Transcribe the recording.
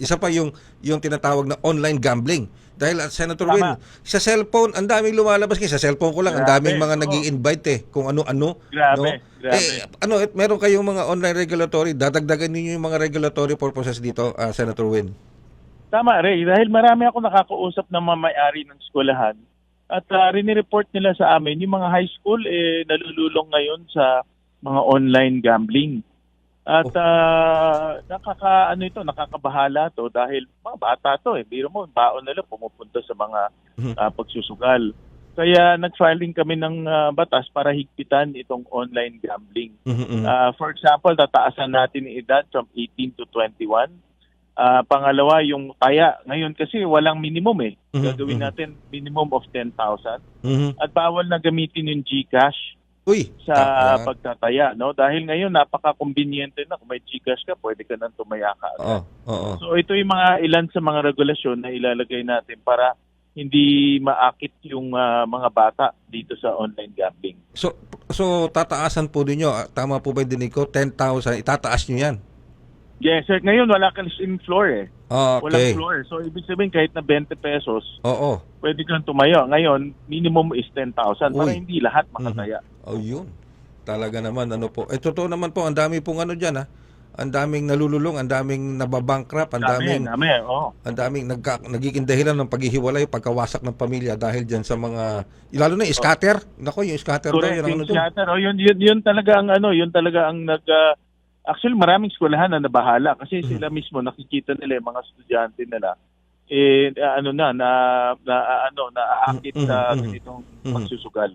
Isa pa yung yung tinatawag na online gambling. Dahil at Senator Tama. Win, sa cellphone, ang daming lumalabas kasi sa cellphone ko lang, ang daming mga oo. nag invite eh kung ano-ano. Grabe, grabe. Eh, ano, eh, meron kayong mga online regulatory, dadagdagan ninyo yung mga regulatory purposes dito, ah, Senator Win. Tama, Ray. Dahil marami ako nakakausap ng mga may-ari ng eskwelahan at uh, rinireport nila sa amin yung mga high school eh, nalululong ngayon sa mga online gambling. At Oh. ah, nakaka ano ito, nakakabahala to dahil mga bata to eh. Biro mo, baon nila pumupunta sa mga ah, pagsusugal. Kaya nag-filing kami ng ah, batas para higpitan itong online gambling. Mhm, mhm. Ah, for example, tataasan natin yung edad from 18 to 21. Ah, pangalawa, yung taya. Ngayon kasi walang minimum eh. Mhm, Gagawin mhm. natin minimum of 10,000. Mhm. At bawal na gamitin yung GCash Uy, sa ta- pagtataya. No? Dahil ngayon, napaka-conveniente na. Kung may GCash ka, pwede ka nang tumaya ka. Oo, oo. So ito yung mga ilan sa mga regulasyon na ilalagay natin para hindi maakit yung ah, mga bata dito sa online gambling. So, so tataasan po ninyo, ah, tama po ba din ko, 10,000, itataas nyo yan. Yes, sir. Ngayon, wala ka in floor eh. Walang Okay. floor. So, ibig sabihin, kahit na 20 pesos, Oo. pwede kang tumayo. Ngayon, minimum is 10,000 para hindi lahat makataya. Oh, yun. Talaga naman, ano po. Eh, totoo naman po, ang dami pong ano dyan, ha? Ang daming nalululong, ang daming nababankrupt, ang Dami, daming, dami. Oh. ang daming nagka, nagiging dahilan ng paghihiwalay, pagkawasak ng pamilya dahil dyan sa mga, lalo na yung scatter. Nako, yung scatter daw, Correct. yun ang Yung ano scatter. Oh, yun, yun, yun talaga ang ano, yun talaga ang nag... ah, actually, maraming eskwelahan na nabahala kasi Mhm. sila mismo nakikita nila yung mga estudyante nila eh ah, ano na na, na ah, ano na aakit Mhm, sa mhm, ganitong mhm. pagsusugal.